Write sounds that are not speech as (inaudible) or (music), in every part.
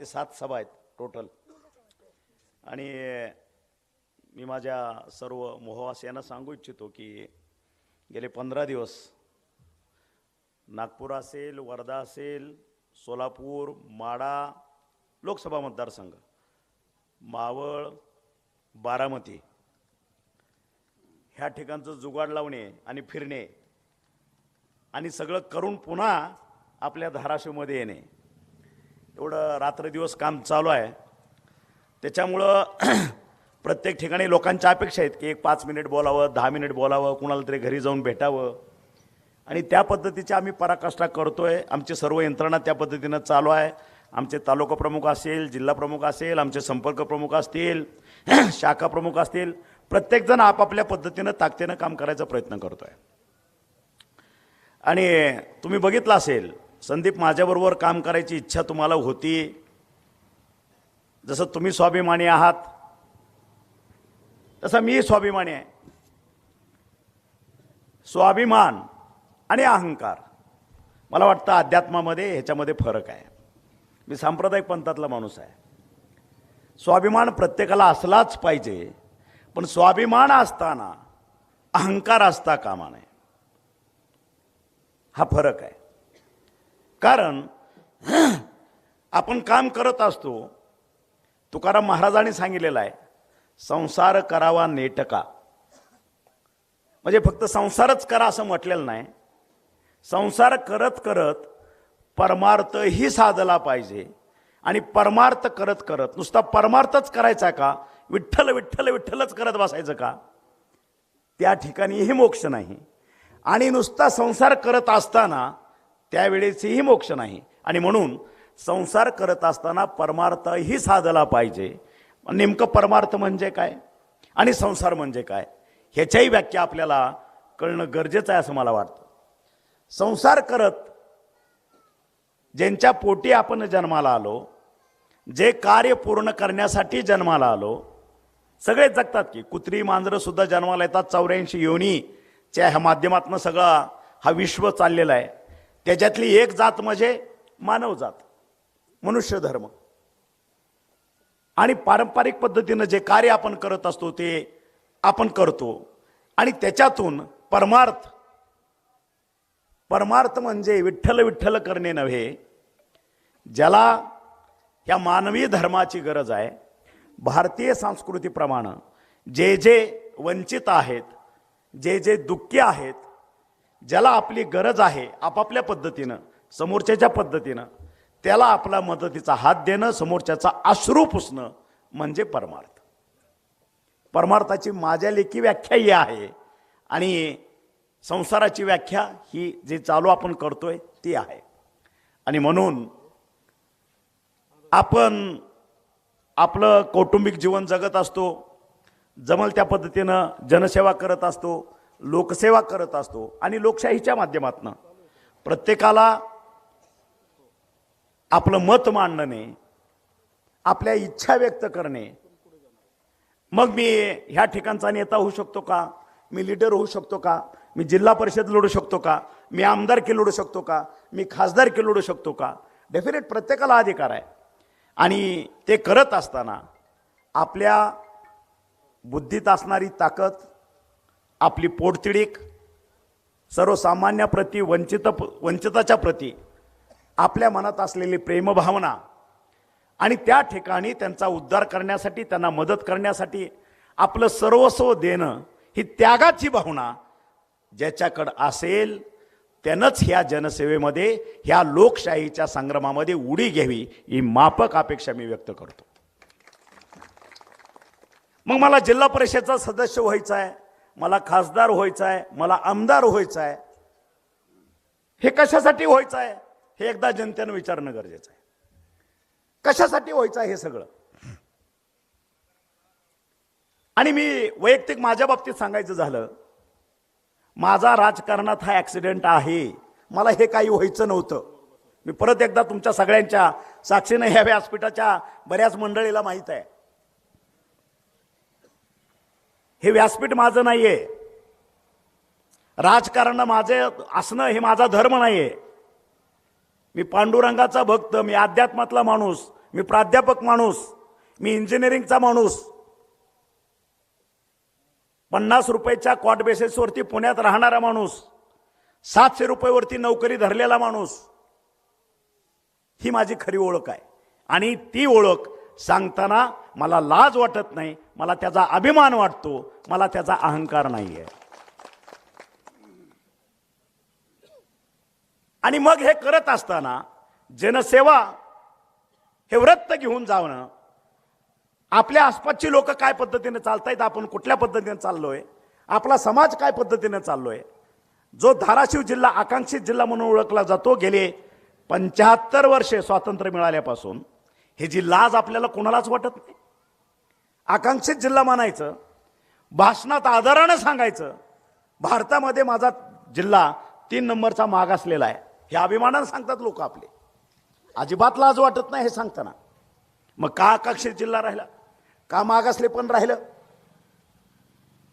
ते सात सभा आहेत टोटल. आणि मी माझ्या सर्व मोहवासियांना सांगू इच्छितो की गेले पंधरा दिवस नागपूर असेल वर्धा असेल सोलापूर माडा लोकसभा मतदारसंघ मावळ बारामती ह्या ठिकाणचं जुगाड लावणे आणि फिरणे आणि सगळं करून पुन्हा आपल्या धाराशिवमध्ये येणे. एवढं रात्रदिवस काम चालू आहे. त्याच्यामुळं (clears throat) प्रत्येक ठिकाणी लोकांच्या अपेक्षा आहेत की एक पाच मिनिट बोलावं दहा मिनिट बोलावं कुणाला तरी घरी जाऊन भेटावं. आणि त्या पद्धतीची आम्ही पराकाष्ठा करतो आहे आमची सर्व यंत्रणा त्या पद्धतीनं चालू आहे. आमचे तालुका प्रमुख असेल जिल्हा प्रमुख असेल आमचे संपर्क प्रमुख असतील (clears throat) शाखा प्रमुख असतील प्रत्येकजण आपापल्या पद्धतीनं ताकदीनं काम करायचा प्रयत्न करतो आहे आणि तुम्ही बघितलं असेल संदीप माझ्याबरोबर काम करायची इच्छा तुम्हाला होती. जसं तुम्ही स्वाभिमानी आहात तसं मी स्वाभिमानी आहे. स्वाभिमान आणि अहंकार. मला वाटतं अध्यात्मामध्ये ह्याच्यामध्ये फरक आहे. मी सांप्रदायिक पंथातला माणूस आहे. स्वाभिमान प्रत्येकाला असलाच पाहिजे पण स्वाभिमान असताना अहंकार असता कामा नये. हा फरक आहे. कारण (clears throat) आपण काम करत असतो. तुकाराम महाराजांनी सांगितलेलं आहे संसार करावा नेटका. म्हणजे फक्त संसारच करा असं म्हटलेलं नाही. संसार करत करत परमार्थही साधला पाहिजे. आणि परमार्थ करत करत नुसता परमार्थच करायचा का? विठ्ठल विठ्ठल विठ्ठलच करत बसायचं का? त्या ठिकाणीही मोक्ष नाही. आणि नुसता संसार करत असताना त्यावेळेसही मोक्ष नाही. आणि म्हणून संसार करत असताना परमार्थही साधला पाहिजे. नेमकं परमार्थ म्हणजे काय? आणि संसार म्हणजे काय? ह्याच्याही व्याख्या आपल्याला कळणं गरजेचं आहे असं मला वाटतं. संसार करत ज्यांच्या पोटी आपण जन्माला आलो जे कार्य पूर्ण करण्यासाठी जन्माला आलो सगळे जगतात की. कुत्री मांजरं सुद्धा जन्माला येतात. चौऱ्याऐंशी योनीच्या ह्या माध्यमातून सगळा हा विश्व चाललेला आहे. त्याच्यातली एक जात म्हणजे मानव जात मनुष्य धर्म. आणि पारंपरिक पद्धतीनं जे कार्य आपण करत असतो ते आपण करतो. आणि त्याच्यातून परमार्थ परमार्थ म्हणजे विठ्ठल विठ्ठल करणे नव्हे ज्याला ह्या मानवी धर्माची गरज आहे. भारतीय संस्कृतीप्रमाणे जे जे वंचित आहेत जे जे दुःखी आहेत ज्याला आपली गरज आहे आपापल्या पद्धतीनं समोरच्याच्या पद्धतीनं त्याला आपला मदतीचा हात देणं समोरच्याचा अश्रू पुसणं म्हणजे परमार्थ. परमार्थाची माझ्या लेखी व्याख्या ही आहे आणि संसाराची व्याख्या ही जी चालू आपण करतोय ती आहे. आणि म्हणून आपण आपलं कौटुंबिक जीवन जगत असतो जमल त्या पद्धतीनं जनसेवा करत असतो लोकसेवा करत असतो आणि लोकशाहीच्या माध्यमातून प्रत्येकाला आपलं मत मांडणे आपल्या इच्छा व्यक्त करणे. मग मी ह्या ठिकाणचा नेता होऊ शकतो का? मी लीडर होऊ शकतो का? मी जिल्हा परिषद लढू शकतो का? मी आमदार की लढू शकतो का? मी खासदार की लढू शकतो का? डेफिनेट प्रत्येकाला अधिकार आहे. आणि ते करत असताना आपल्या बुद्धीत असणारी ताकद आपली पोटतिडीक सर्वसामान्याप्रती वंचित वंचिताच्या प्रती आपल्या मनात असलेली प्रेमभावना आणि त्या ठिकाणी त्यांचा उद्धार करण्यासाठी त्यांना मदत करण्यासाठी आपलं सर्वस्व देणं ही त्यागाची भावना ज्याच्याकडं असेल त्यानंच ह्या जनसेवेमध्ये ह्या लोकशाहीच्या संग्रामामध्ये उडी घ्यावी ही मापक अपेक्षा मी व्यक्त करतो. मग मला जिल्हा परिषदचा सदस्य व्हायचा आहे. मला खासदार व्हायचं आहे मला आमदार व्हायचं आहे हे कशासाठी व्हायचं आहे हे एकदा जनतेनं विचारणं गरजेचं आहे. कशासाठी व्हायचं आहे हे सगळं? आणि मी वैयक्तिक माझ्या बाबतीत सांगायचं झालं माझा राजकारणात हा ॲक्सिडेंट आहे. मला हे काही व्हायचं नव्हतं. मी परत एकदा तुमच्या सगळ्यांच्या साक्षीनं ह्या व्यासपीठाच्या बऱ्याच मंडळीला माहीत आहे. हे व्यासपीठ माझं नाही आहे राजकारण माझे असणं हे माझा धर्म नाही आहे मी पांडुरंगाचा भक्त मी अध्यात्मातला माणूस मी प्राध्यापक माणूस मी इंजिनिअरिंगचा माणूस. पन्नास रुपयाच्या कॉट बेसिसवरती पुण्यात राहणारा माणूस सातशे रुपयेवरती नोकरी धरलेला माणूस ही माझी खरी ओळख आहे. आणि ती ओळख सांगताना मला लाज वाटत नाही मला त्याचा अभिमान वाटतो मला त्याचा अहंकार नाही आहे आणि मग हे करत असताना जनसेवा हे व्रत घेऊन जाणं आपल्या आसपासची लोक काय पद्धतीने चालतायत आपण कुठल्या पद्धतीने चाललोय आपला समाज काय पद्धतीने चाललोय जो धाराशिव जिल्हा आकांक्षित जिल्हा म्हणून ओळखला जातो गेले पंच्याहत्तर वर्षे स्वातंत्र्य मिळाल्यापासून हे जी लाज आपल्याला कोणालाच वाटत नाही? आकांक्षित जिल्हा मानायचं भाषणात आदरानं सांगायचं भारतामध्ये माझा जिल्हा तीन नंबरचा मागासलेला आहे. हे अभिमानानं सांगतात लोक आपले. अजिबात लाज वाटत नाही हे सांगताना. मग का आकांक्षित जिल्हा राहिला? का मागासले पण राहिलं?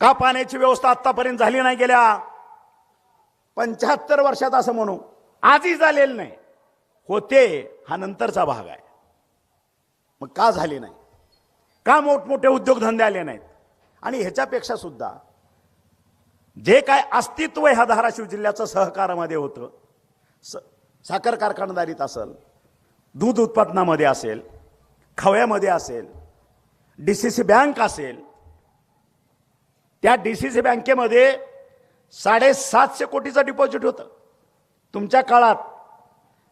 का पाण्याची व्यवस्था आत्तापर्यंत झाली नाही गेल्या पंच्याहत्तर वर्षात असं म्हणू आजही झालेलं नाही? होते हा नंतरचा भाग आहे. मग का झाली नाही? का मोठमोठे उद्योगधंदे आले नाहीत? आणि ह्याच्यापेक्षा सुद्धा जे काय अस्तित्व ह्या धाराशिव जिल्ह्याचं सहकारामध्ये होतं स साखर कारखानदारीत असेल दूध उत्पादनामध्ये असेल खव्यामध्ये असेल डी सी सी बँक असेल त्या डी सी सी बँकेमध्ये साडेसातशे कोटीचं डिपॉझिट होतं. तुमच्या काळात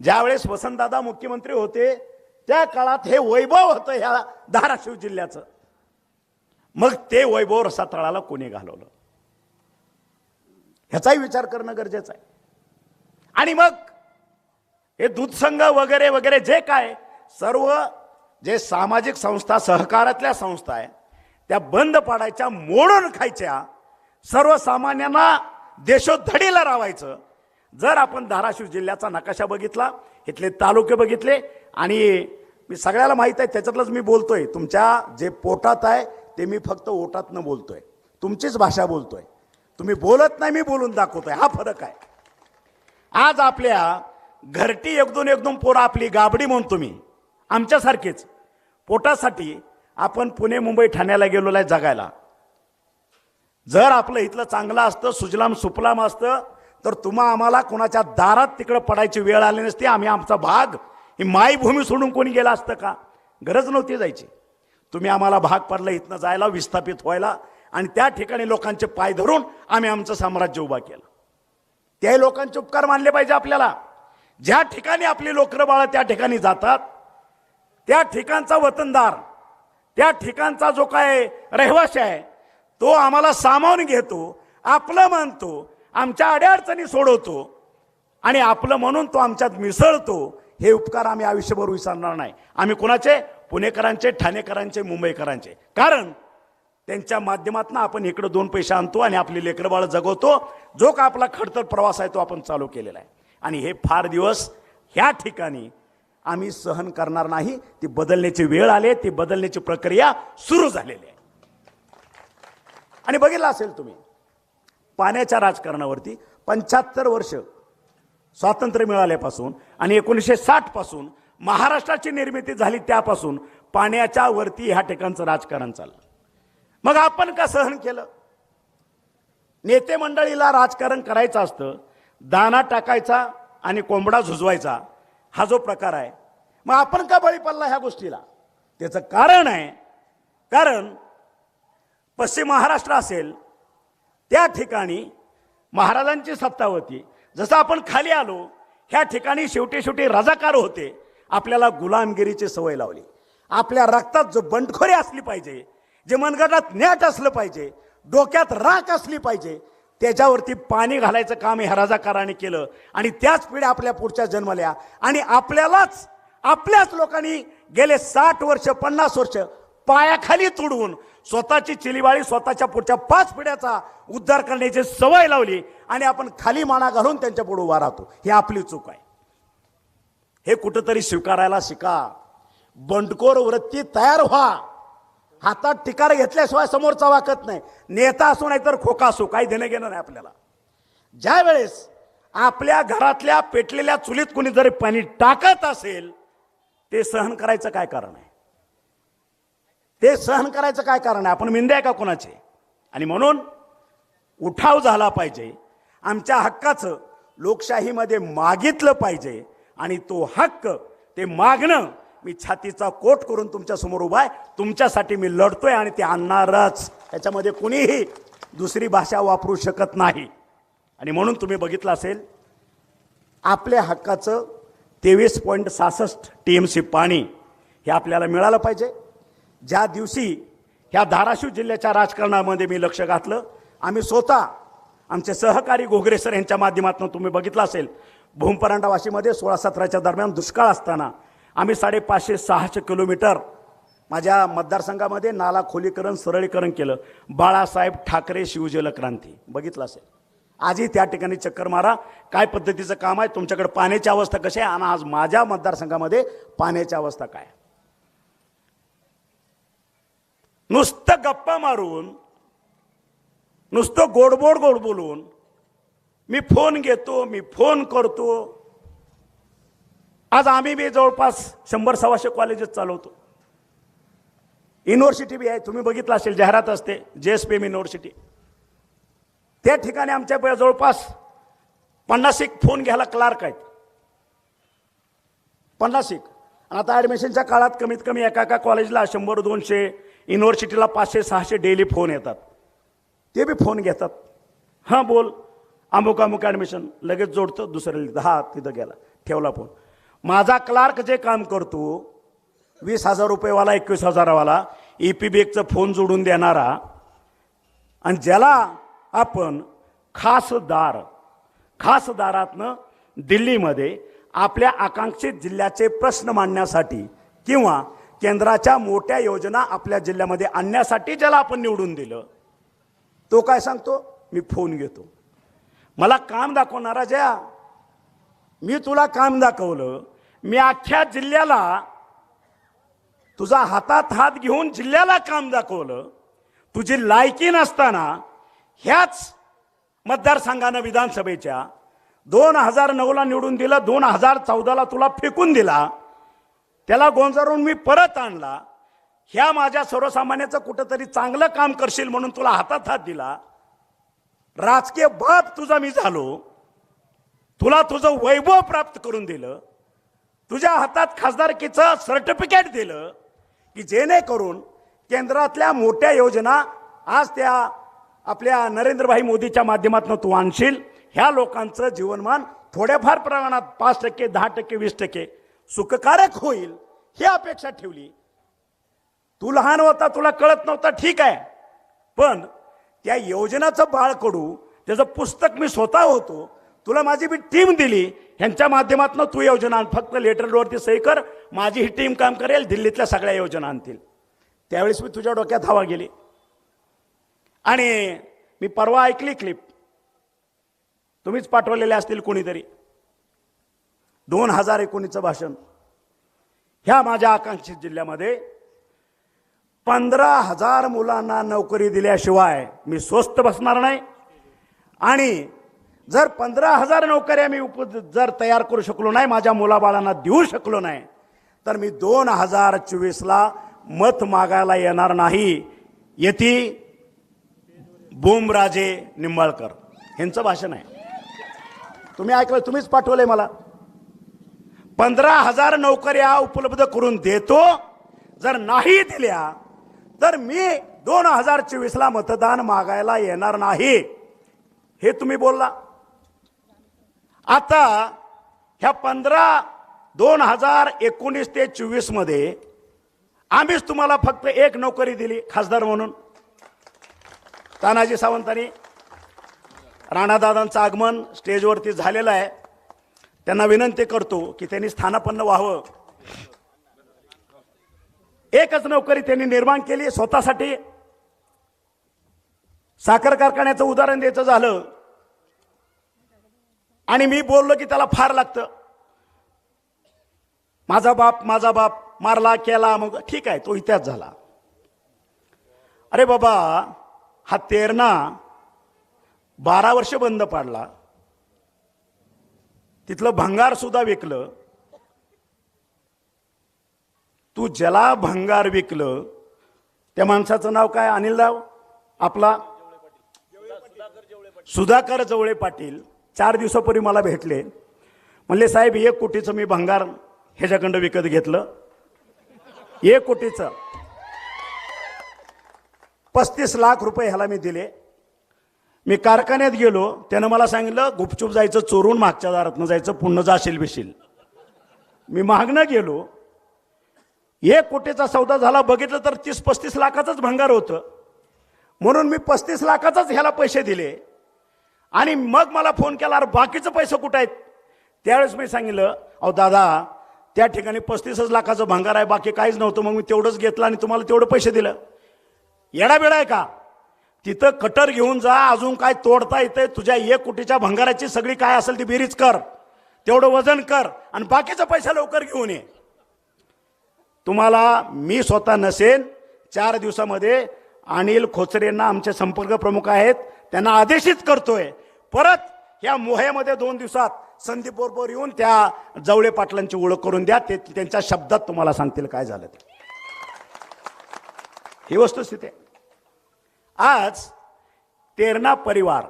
ज्यावेळेस वसंतदादा मुख्यमंत्री होते त्या काळात हे वैभव होतं ह्या धाराशिव जिल्ह्याचं. मग ते वैभव रसातळाला कोणी घालवलं? ह्याचाही विचार करणं गरजेचं आहे. आणि मग हे दूध संघ वगैरे वगैरे जे काय सर्व जे सामाजिक संस्था सहकारातल्या संस्था आहे त्या बंद पाडायच्या मोडून खायच्या सर्वसामान्यांना देशोधडीला रावायचं. जर आपण धाराशिव जिल्ह्याचा नकाशा बघितला इथले तालुके बघितले आणि मी सगळ्याला माहीत आहे त्याच्यातलंच मी बोलतोय. तुमच्या जे पोटात आहे ते मी फक्त ओटातनं बोलतोय. तुमचीच भाषा बोलतोय. तुम्ही बोलत नाही मी बोलून दाखवतोय. हा फरक आहे. आज आपल्या घरटी एक दोन एक दोन पोरं आपली गाबडी म्हणतो मी आमच्यासारखीच. पोटासाठी आपण पुणे मुंबई ठाण्याला गेलेलो आहे जगायला. जर आपलं इथलं चांगलं असतं सुजलाम सुफलाम असतं तर तुम्हा आम्हाला कोणाच्या दारात तिकडं पडायची वेळ आली नसती. आम्ही आमचा भाग ही मायभूमी सोडून कोणी गेला असतं का? गरज नव्हती जायची. तुम्ही आम्हाला भाग पडला इथनं जायला विस्थापित व्हायला आणि त्या ठिकाणी लोकांचे पाय धरून आम्ही आमचं साम्राज्य उभा केलं. त्या लोकांचे उपकार मानले पाहिजे आपल्याला. ज्या ठिकाणी आपली लोकरं बाळं त्या ठिकाणी जातात त्या ठिकाणचा वतनदार त्या ठिकाणचा जो काय रहिवासी आहे तो आम्हाला सामावून घेतो आपलं मानतो आमच्या अडीअडचणी सोडवतो आणि आपलं म्हणून तो आमच्यात मिसळतो हे उपकार आम्ही आयुष्यभर विसरणार नाही. आम्ही कुणाचे? पुणेकरांचे ठाणेकरांचे मुंबईकरांचे. कारण त्यांच्या माध्यमातून आपण इकडं दोन पैसे आणतो आणि आपली लेकरंबाळ जगवतो. जो का आपला खडतर प्रवास आहे तो आपण चालू केलेला आहे. आणि हे फार दिवस ह्या ठिकाणी आम्ही सहन करणार नाही. ती बदलण्याची वेळ आली ती बदलण्याची प्रक्रिया सुरू झालेली आहे. आणि बघितलं असेल तुम्ही पाण्याच्या राजकारणावरती पंच्याहत्तर वर्ष स्वातंत्र्य मिळाल्यापासून आणि एकोणीसशे साठपासून महाराष्ट्राची निर्मिती झाली त्यापासून पाण्याच्या वरती ह्या ठिकाणचं राजकारण चाललं. मग आपण का सहन केलं? नेते मंडळीला राजकारण करायचं असतं दाना टाकायचा आणि कोंबडा झुजवायचा हा जो प्रकार आहे. मग आपण का बळी पडला ह्या गोष्टीला? त्याचं कारण आहे कारण पश्चिम महाराष्ट्र असेल त्या ठिकाणी महाराजांची सत्ता होती. जसं आपण खाली आलो ह्या ठिकाणी शेवटी शेवटी रजाकार होते. आपल्याला गुलामगिरीची सवय लावली. आपल्या रक्तात जो बंडखोरी असली पाहिजे जे मनगटात नेट असलं पाहिजे डोक्यात राख असली पाहिजे त्याच्यावरती पाणी घालायचं काम ह्या रजाकाराने केलं आणि त्याच पिढ्या आपल्या पुढच्या जन्मल्या. आणि आपल्यालाच आपल्याच लोकांनी गेले साठ वर्ष पन्नास वर्ष पायाखाली तुडवून स्वतःची चिलीवाळी स्वतःच्या पुढच्या पाच पिढ्याचा उद्धार करण्याची सवय लावली आणि आपण खाली माना घालून त्यांच्या पुढे उभा राहतो. ही आपली चूक आहे. हे कुठंतरी स्वीकारायला शिका. बंडखोर वृत्ती तयार व्हा. हातात टिकार घेतल्याशिवाय समोरचा वाकत नाही. नेता असो नाही तर खोका असो काही देणं घेणं नाही आपल्याला. ज्या वेळेस आपल्या घरातल्या पेटलेल्या चुलीत कुणी जरी पाणी टाकत असेल ते सहन करायचं काय कारण आहे? ते सहन करायचं काय कारण आहे? आपण मिंदे आहे का कोणाचे? आणि म्हणून उठाव झाला पाहिजे. आमच्या हक्काचं लोकशाहीमध्ये मागितलं पाहिजे. आणि तो हक्क ते मागणं मी छातीचा कोट करून तुमच्यासमोर उभा आहे. तुमच्यासाठी मी लढतोय आणि ते आणणारच. त्याच्यामध्ये कुणीही दुसरी भाषा वापरू शकत नाही. आणि म्हणून तुम्ही बघितलं असेल आपल्या हक्काचं तेवीस पॉईंट सहासष्ट टी एम सी पाणी हे आपल्याला मिळालं पाहिजे. ज्या दिवशी ह्या धाराशिव जिल्ह्याच्या राजकारणामध्ये मी लक्ष घातलं आम्ही स्वतः आमचे सहकारी घोगरे सर यांच्या माध्यमातून तुम्ही बघितलं असेल भूमपरांडा वाशीमध्ये सोळा सतराच्या दरम्यान दुष्काळ असताना आम्ही साडेपाचशे सहाशे किलोमीटर माझ्या मतदारसंघामध्ये नाला खोलीकरण सरळीकरण केलं. बाळासाहेब ठाकरे शिवजल क्रांती. बघितलं असेल. आजही त्या ठिकाणी चक्कर मारा. काय पद्धतीचं काम आहे? तुमच्याकडे पाण्याची अवस्था कशी आहे? आणि आज माझ्या मतदारसंघामध्ये पाण्याची अवस्था काय आहे. नुसतं गप्पा मारून नुसतं गोडबोड गोड बोलून मी फोन घेतो मी फोन करतो. आज आम्ही बी जवळपास शंभर सव्वाशे कॉलेजेस चालवतो. युनिव्हर्सिटी बी आहे तुम्ही बघितलं असेल जाहिरात असते जे एस पी एम युनिव्हर्सिटी. त्या ठिकाणी आमच्या जवळपास पन्नास एक फोन घ्यायला क्लार्क आहेत. पन्नास एक. आता ॲडमिशनच्या काळात कमीत कमी एका एका कॉलेजला शंभर दोनशे युनिव्हर्सिटीला पाचशे सहाशे डेली फोन येतात. ते बी फोन घेतात. हां बोल. अमुक अमुक ॲडमिशन लगेच जोडतं दुसऱ्याला लिहितं. हा तिथं गेला. ठेवला फोन. माझा क्लार्क जे काम करतो वीस हजार रुपयेवाला एकवीस हजारावाला ई पी बी एकचा फोन जोडून देणारा आणि ज्याला आपण खासदार खासदारातनं दिल्लीमध्ये आपल्या आकांक्षित जिल्ह्याचे प्रश्न मांडण्यासाठी किंवा केंद्राच्या मोठ्या योजना आपल्या जिल्ह्यामध्ये आणण्यासाठी ज्याला आपण निवडून दिलं तो काय सांगतो? मी फोन घेतो. मला काम दाखवणारा ज्या मी तुला काम दाखवलं मी अख्ख्या जिल्ह्याला तुझा हातात हात घेऊन जिल्ह्याला काम दाखवलं तुझी लायकी नसताना ह्याच मतदारसंघानं विधानसभेच्या दोन हजार नऊला निवडून दिलं दोन हजार चौदाला तुला फेकून दिला त्याला गोंजारून मी परत आणला. ह्या माझ्या सर्वसामान्याचं कुठंतरी चांगलं काम करशील म्हणून तुला हातात हात दिला. राजकीय बाप तुझा मी झालो. तुला तुझं वैभव प्राप्त करून दिलं. तुझ्या हातात खासदारकीचं सर्टिफिकेट दिलं की जेणेकरून केंद्रातल्या मोठ्या योजना आज त्या आपल्या नरेंद्रभाई मोदीच्या माध्यमातून तू आणशील. ह्या लोकांचं जीवनमान थोड्याफार प्रमाणात पाच टक्के दहा टक्के वीस टक्के सुखकारक होईल ही अपेक्षा ठेवली. तू लहान होता तुला कळत नव्हता ठीक आहे. पण त्या योजनाचं बाळ कडू त्याचं पुस्तक मी स्वतः होतो तुला माझी मी टीम दिली. ह्यांच्या माध्यमातून तू योजना आण. फक्त रोडवरती सही कर माझी ही टीम काम करेल दिल्लीतल्या सगळ्या योजना आणतील. त्यावेळेस मी तुझ्या डोक्यात हवा गेली. आणि मी परवा ऐकली क्लिप तुम्हीच पाठवलेले असतील कोणीतरी. दोन हजार एकोणीसचं भाषण. ह्या माझ्या आकांक्षित जिल्ह्यामध्ये पंधरा हजार मुलांना नोकरी दिल्याशिवाय मी स्वस्त बसणार नाही. आणि जर पंधरा हजार नोकऱ्या मी उप जर तयार करू शकलो नाही माझ्या मुलाबाळांना देऊ शकलो नाही तर मी दोन हजार चोवीसला मत मागायला येणार नाही. येती बोमराजे निंबाळकर. यांचं भाषण आहे. तुम्ही ऐकलं तुम्हीच पाठवलंय मला. पंधरा हजार नोकऱ्या उपलब्ध करून देतो. जर नाही दिल्या तर मी दोन हजार चोवीसला मतदान मागायला येणार नाही. हे तुम्ही बोलला. आता ह्या पंधरा दोन हजार एकोणीस ते चोवीसमध्ये आम्हीच तुम्हाला फक्त एक नोकरी दिली खासदार म्हणून. तानाजी सावंतांनी राणादादांचं आगमन स्टेजवरती झालेलं आहे. त्यांना विनंती करतो की त्यांनी स्थानापन्न व्हावं. एकच नोकरी त्यांनी निर्माण केली स्वतःसाठी. साखर कारखान्याचं उदाहरण द्यायचं झालं. आणि मी बोललो की त्याला फार लागतं. माझा बाप माझा बाप मारला केला मग ठीक आहे तो इतिहास झाला. अरे बाबा हा तेरणा बारा वर्ष बंद पाडला. तिथलं भंगार सुद्धा विकलं. तू ज्याला भंगार विकलं त्या माणसाचं नाव काय? अनिलराव? आपला? सुधाकर जवळे पाटील. चार दिवसापूर्वी मला भेटले. म्हणले साहेब एक कोटीचं मी भंगार ह्याच्याकडं विकत घेतलं. एक कोटीचं. पस्तीस लाख रुपये ह्याला मी दिले. मी कारखान्यात गेलो त्यानं मला सांगितलं गुपचूप जायचं चोरून मागच्या दारातनं जायचं पुन्हा जाशील बिशील. मी मागणं गेलो. एक कोटीचा सौदा झाला बघितलं तर तीस पस्तीस लाखाचंच भंगार होतं. म्हणून मी पस्तीस लाखाचंच ह्याला पैसे दिले. आणि मग मला फोन केला अरे बाकीचं पैसे कुठं आहेत? त्यावेळेस मी सांगितलं अहो दादा त्या ठिकाणी पस्तीसच लाखाचं भंगार आहे बाकी काहीच नव्हतं मग मी तेवढंच घेतलं आणि तुम्हाला तेवढं पैसे दिलं. येडा बेडा आहे का? तिथं कटर घेऊन जा अजून काय तोडता येतंय तुझ्या एक कोटीच्या भंगाराची सगळी काय असेल ती बेरीज कर. तेवढं वजन कर आणि बाकीचा पैसा लवकर घेऊन ये. तुम्हाला मी स्वतः नसेन चार दिवसामध्ये अनिल खोचरेंना आमचे संपर्क प्रमुख आहेत त्यांना आदेशित करतोय. परत या मोह्यामध्ये दोन दिवसात संदीप बरोबर येऊन त्या जवळे पाटलांची ओळख करून द्या ते त्यांच्या शब्दात तुम्हाला सांगतील काय झालं ते. ही वस्तुस्थिती आहे. आज तेरणा परिवार